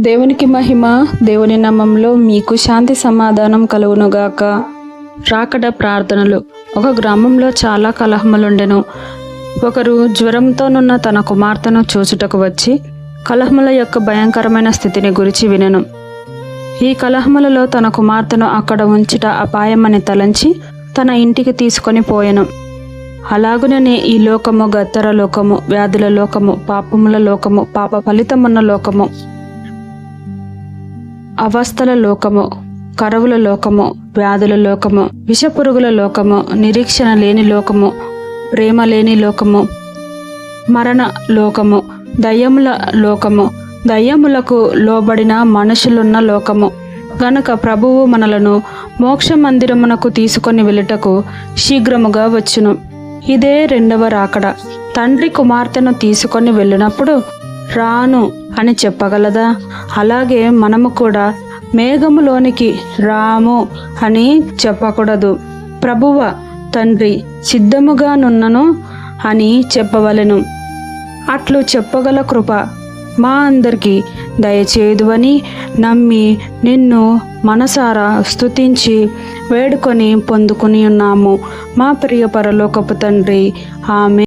దేవునికి మహిమ దేవుని నామంలో మీకు శాంతి సమాధానం కలుగునుగాక. రాకడ ప్రార్థనలు. ఒక గ్రామంలో చాలా కలహములుండెను. ఒకరు జ్వరంతోనున్న తన కుమార్తెను చూచుటకు వచ్చి కలహముల యొక్క భయంకరమైన స్థితిని గురించి వినెను. ఈ కలహములలో తన కుమార్తెను అక్కడ ఉంచుట అపాయమని తలంచి తన ఇంటికి తీసుకొని పోయెను. అలాగుననే ఈ లోకము గత్తర లోకము వ్యాధుల లోకము పాపముల లోకము పాప ఫలితమున్న లోకము. అవస్థల లోకము కరువుల లోకము వ్యాధుల లోకము విషపురుగుల లోకము నిరీక్షణ లేని లోకము ప్రేమ లేని లోకము మరణ లోకము దయ్యముల లోకము దయ్యములకు లోబడిన మనుషులున్న లోకము. గనుక ప్రభువు మనలను మోక్ష మందిరమునకు తీసుకొని వెళ్ళుటకు శీఘ్రముగా వచ్చును. ఇదే రెండవ రాకడ. తండ్రి కుమార్తెను తీసుకొని వెళ్ళినప్పుడు రాను అని చెప్పగలదా? అలాగే మనము కూడా మేఘములోనికి రాము అని చెప్పకూడదు. ప్రభువ తండ్రి సిద్ధముగా నున్నను అని చెప్పవలెను. అట్లు చెప్పగల కృప మా అందరికీ దయచేదువని నమ్మి నిన్ను మనసారా స్తుతించి వేడుకొని పొందుకుని ఉన్నాము. మా ప్రియ పరలోకపు తండ్రి ఆమె